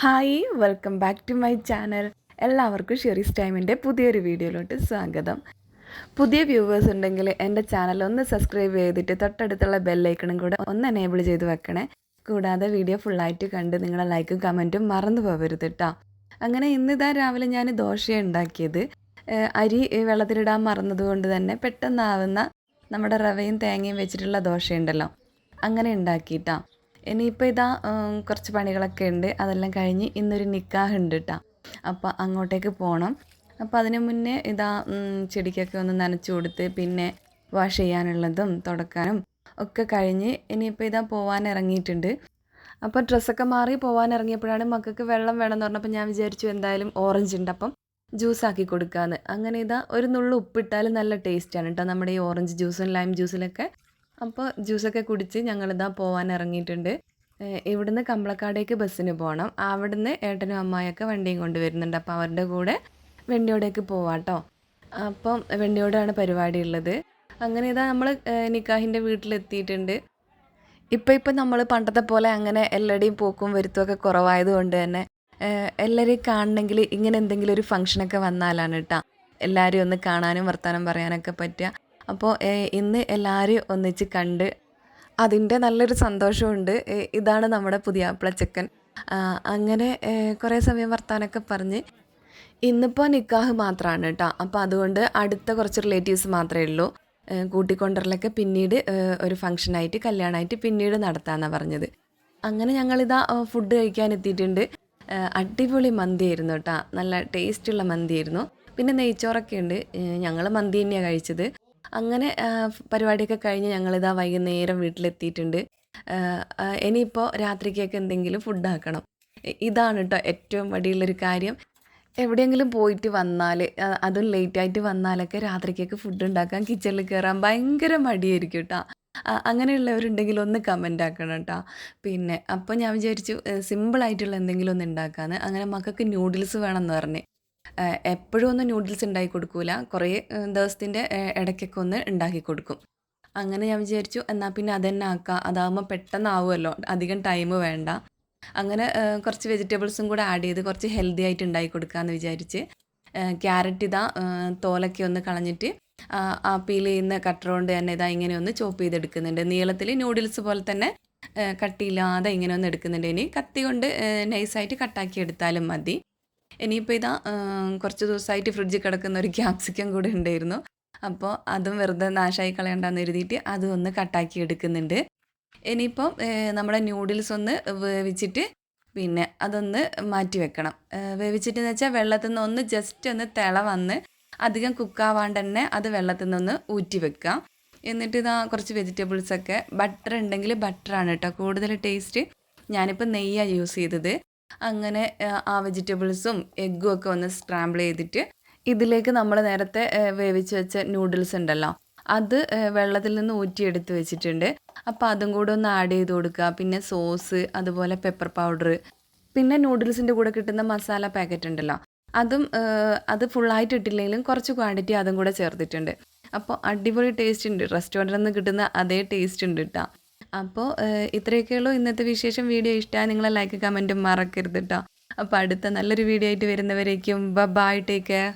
Hi welcome back to my channel. എല്ലാവർക്കും ഷെറീസ് ടൈമിന്റെ പുതിയൊരു വീഡിയോയിലോട്ട് സ്വാഗതം. പുതിയ വ്യൂവേഴ്സ് ഉണ്ടെങ്കിൽ എന്റെ ചാനൽ ഒന്ന് സബ്സ്ക്രൈബ് ചെയ്തിട്ട് തൊട്ടടുത്തുള്ള ബെല്ലൈക്കണും കൂടെ ഒന്ന് എനേബിൾ ചെയ്ത് വെക്കണേ. കൂടാതെ വീഡിയോ ഫുള്ളായിട്ട് കണ്ട് നിങ്ങളുടെ ലൈക്കും കമന്റും മറന്നു പോകരുത് കേട്ടോ അങ്ങനെ ഇന്നിതാ രാവിലെ ഞാൻ ദോശ ഉണ്ടാക്കിയത്. അരി വെള്ളത്തിലിടാൻ മറന്നതുകൊണ്ട് തന്നെ പെട്ടെന്നാവുന്ന നമ്മുടെ റവയും തേങ്ങയും വെച്ചിട്ടുള്ള ദോശയുണ്ടല്ലോ. അങ്ങനെ ഉണ്ടാക്കിയിട്ടാ. ഇനിയിപ്പോൾ ഇതാ കുറച്ച് പണികളൊക്കെ ഉണ്ട്. അതെല്ലാം കഴിഞ്ഞ് ഇന്നൊരു നിക്കാഹ് ഉണ്ട് കേട്ടോ അപ്പോൾ അങ്ങോട്ടേക്ക് പോകണം അപ്പോൾ അതിന് മുന്നേ ഇതാ ചെടിക്കൊക്കെ ഒന്ന് നനച്ചു കൊടുത്ത് പിന്നെ വാഷ് ചെയ്യാനുള്ളതും തുടക്കാനും ഒക്കെ കഴിഞ്ഞ് ഇനിയിപ്പോൾ ഇതാ പോകാൻ ഇറങ്ങിയിട്ടുണ്ട്. അപ്പോൾ ഡ്രസ്സൊക്കെ മാറി പോകാൻ ഇറങ്ങിയപ്പോഴാണ് മക്കൾക്ക് വെള്ളം വേണമെന്ന് പറഞ്ഞപ്പോൾ ഞാൻ വിചാരിച്ചു എന്തായാലും ഓറഞ്ച് ഉണ്ട്. അപ്പം ജ്യൂസ് ആക്കി കൊടുക്കാമെന്ന് അങ്ങനെ ഇതാ ഒരു നുള്ളു ഉപ്പിട്ടാൽ നല്ല ടേസ്റ്റാണ് കേട്ടോ നമ്മുടെ ഈ ഓറഞ്ച് ജ്യൂസും ലൈം ജ്യൂസിലൊക്കെ അപ്പോൾ ജ്യൂസൊക്കെ കുടിച്ച് ഞങ്ങളിതാ പോവാൻ ഇറങ്ങിയിട്ടുണ്ട് ഇവിടുന്ന് കമ്പളക്കാടേക്ക് ബസ്സിന് പോകണം അവിടുന്ന് ഏട്ടനും അമ്മായിയൊക്കെ വണ്ടിയും കൊണ്ടുവരുന്നുണ്ട്. അപ്പോൾ അവരുടെ കൂടെ വെണ്ണിയോടേക്ക് പോവാട്ടോ. അപ്പം വെണ്ണിയോടാണ് പരിപാടി ഉള്ളത്. അങ്ങനെ ഇതാ നമ്മൾ നിക്കാഹിന്റെ വീട്ടിലെത്തിയിട്ടുണ്ട്. ഇപ്പം ഇപ്പം നമ്മൾ പണ്ടത്തെ പോലെ അങ്ങനെ എല്ലാവരുടെയും പോക്കും വരുത്തുമൊക്കെ കുറവായത് കൊണ്ട് തന്നെ എല്ലാവരെയും കാണണമെങ്കിൽ ഇങ്ങനെ എന്തെങ്കിലും ഒരു ഫംഗ്ഷനൊക്കെ വന്നാലാണ് കേട്ടോ എല്ലാവരെയും ഒന്ന് കാണാനും വർത്തമാനം പറയാനൊക്കെ പറ്റുക അപ്പോൾ ഇന്ന് എല്ലാവരെയും ഒന്നിച്ച് കണ്ട് അതിന്റെ നല്ലൊരു സന്തോഷമുണ്ട് ഇതാണ് നമ്മുടെ പുതിയ ചെക്കൻ അങ്ങനെ കുറേ സമയം വർത്താനൊക്കെ പറഞ്ഞ് ഇന്നിപ്പോൾ നിക്കാഹ് മാത്രമാണ് കേട്ടോ അപ്പോൾ അതുകൊണ്ട് അടുത്ത കുറച്ച് റിലേറ്റീവ്സ് മാത്രമേ ഉള്ളൂ. കൂട്ടിക്കൊണ്ടറിലൊക്കെ പിന്നീട് ഒരു ഫംഗ്ഷനായിട്ട് കല്യാണമായിട്ട് പിന്നീട് നടത്താമെന്നാണ് പറഞ്ഞത്. അങ്ങനെ ഞങ്ങളിതാ ഫുഡ് കഴിക്കാൻ എത്തിയിട്ടുണ്ട്. അടിപൊളി മന്തി ആയിരുന്നു കേട്ടോ നല്ല ടേസ്റ്റുള്ള മന്തിയായിരുന്നു. പിന്നെ നെയ്ച്ചോറൊക്കെ ഉണ്ട്. ഞങ്ങൾ മന്തി തന്നെയാണ് കഴിച്ചത്. അങ്ങനെ പരിപാടിയൊക്കെ കഴിഞ്ഞ് ഞങ്ങളിതാ വൈകുന്നേരം വീട്ടിലെത്തിയിട്ടുണ്ട്. ഇനിയിപ്പോൾ രാത്രിക്കൊക്കെ എന്തെങ്കിലും ഫുഡ് ആക്കണം. ഇതാണ് കേട്ടോ ഏറ്റവും വടിയുള്ളൊരു കാര്യം. എവിടെയെങ്കിലും പോയിട്ട് വന്നാൽ അതും ലേറ്റ് ആയിട്ട് വന്നാലൊക്കെ രാത്രിക്കൊക്കെ ഫുഡ് ഉണ്ടാക്കാൻ കിച്ചണിൽ കയറാൻ ഭയങ്കര മടിയായിരിക്കും കേട്ടോ അങ്ങനെയുള്ളവരുണ്ടെങ്കിൽ ഒന്ന് കമന്റ് ആക്കണം കേട്ടോ പിന്നെ അപ്പോൾ ഞാൻ വിചാരിച്ചു സിമ്പിളായിട്ടുള്ള എന്തെങ്കിലും ഒന്ന് ഉണ്ടാക്കാമെന്ന് അങ്ങനെ മക്കൾക്ക് ന്യൂഡിൽസ് വേണമെന്ന് പറഞ്ഞ്. എപ്പോഴും ഒന്നും ന്യൂഡിൽസ് ഉണ്ടാക്കി കൊടുക്കൂല. കുറേ ദിവസത്തിന്റെ ഇടയ്ക്കൊക്കെ ഒന്ന് ഉണ്ടാക്കി കൊടുക്കും. അങ്ങനെ ഞാൻ വിചാരിച്ചു എന്നാൽ പിന്നെ അതന്നെ ആക്കാം. അതാകുമ്പോൾ പെട്ടെന്നാവുമല്ലോ. അധികം ടൈം വേണ്ട. അങ്ങനെ കുറച്ച് വെജിറ്റബിൾസും കൂടെ ആഡ് ചെയ്ത് കുറച്ച് ഹെൽത്തി ആയിട്ട് ഉണ്ടാക്കി കൊടുക്കാമെന്ന് വിചാരിച്ച് ക്യാരറ്റ് ഇതാ തോലൊക്കെ ഒന്ന് കളഞ്ഞിട്ട് ആ പീൽ ചെയ്യുന്ന കട്ടർ കൊണ്ട് തന്നെ ഇതാ ഇങ്ങനെ ഒന്ന് ചോപ്പ് ചെയ്തെടുക്കുന്നുണ്ട്. നീളത്തിൽ നൂഡിൽസ് പോലെ തന്നെ കട്ടിയില്ലാതെ ഇങ്ങനെ ഒന്ന് എടുക്കുന്നുണ്ട്. ഇനി കത്തി കൊണ്ട് നൈസായിട്ട് കട്ടാക്കി എടുത്താലും മതി. ഇനിയിപ്പോൾ ഇതാ കുറച്ച് ദിവസമായിട്ട് ഫ്രിഡ്ജിൽ കിടക്കുന്ന ഒരു ക്യാപ്സിക്കം കൂടെ ഉണ്ടായിരുന്നു. അപ്പോൾ അതും വെറുതെ നാശമായി കളയണ്ടെന്ന് എഴുതിയിട്ട് അതും ഒന്ന് കട്ടാക്കി എടുക്കുന്നുണ്ട്. ഇനിയിപ്പം നമ്മുടെ ന്യൂഡിൽസ് ഒന്ന് വേവിച്ചിട്ട് പിന്നെ അതൊന്ന് മാറ്റി വെക്കണം. വേവിച്ചിട്ട് എന്ന് വെച്ചാൽ വെള്ളത്തിൽ നിന്ന് ഒന്ന് ജസ്റ്റ് ഒന്ന് തിള വന്ന് അധികം കുക്കാവാണ്ട് തന്നെ അത് വെള്ളത്തിൽ നിന്നൊന്ന് ഊറ്റി വെക്കാം എന്നിട്ട് ഇതാ കുറച്ച് വെജിറ്റബിൾസൊക്കെ ബട്ടർ ഉണ്ടെങ്കിൽ ബട്ടറാണ് കേട്ടോ കൂടുതൽ ടേസ്റ്റ് ഞാനിപ്പോൾ നെയ്യാണ് യൂസ് ചെയ്തത്. അങ്ങനെ ആ വെജിറ്റബിൾസും എഗ്ഗും ഒക്കെ ഒന്ന് സ്ക്രാമ്പിൾ ചെയ്തിട്ട് ഇതിലേക്ക് നമ്മൾ നേരത്തെ വേവിച്ച് വെച്ച നൂഡിൽസ് ഉണ്ടല്ലോ അത് വെള്ളത്തിൽ നിന്ന് ഊറ്റിയെടുത്ത് വെച്ചിട്ടുണ്ട്. അപ്പോൾ അതും കൂടെ ഒന്ന് ആഡ് ചെയ്ത് കൊടുക്കുക. പിന്നെ സോസ് അതുപോലെ പെപ്പർ പൗഡർ പിന്നെ നൂഡിൽസിന്റെ കൂടെ കിട്ടുന്ന മസാല പാക്കറ്റ് ഉണ്ടല്ലോ അതും അത് ഫുള്ളായിട്ട് ഇട്ടില്ലെങ്കിലും കുറച്ച് ക്വാണ്ടിറ്റി അതും കൂടെ ചേർത്തിട്ടുണ്ട്. അപ്പോൾ അടിപൊളി ടേസ്റ്റ് ഉണ്ട്. റെസ്റ്റോറന്റിൽ നിന്ന് കിട്ടുന്ന അതേ ടേസ്റ്റ് ഉണ്ട് കേട്ടോ അപ്പോൾ ഇത്രയൊക്കെയുള്ളൂ ഇന്നത്തെ വിശേഷം. വീഡിയോ ഇഷ്ടമായി നിങ്ങളെ ലൈക്ക് കമന്റും മറക്കരുത് കേട്ടോ അപ്പോൾ അടുത്ത നല്ലൊരു വീഡിയോ ആയിട്ട് വരുന്നവരേക്കും. Bye take care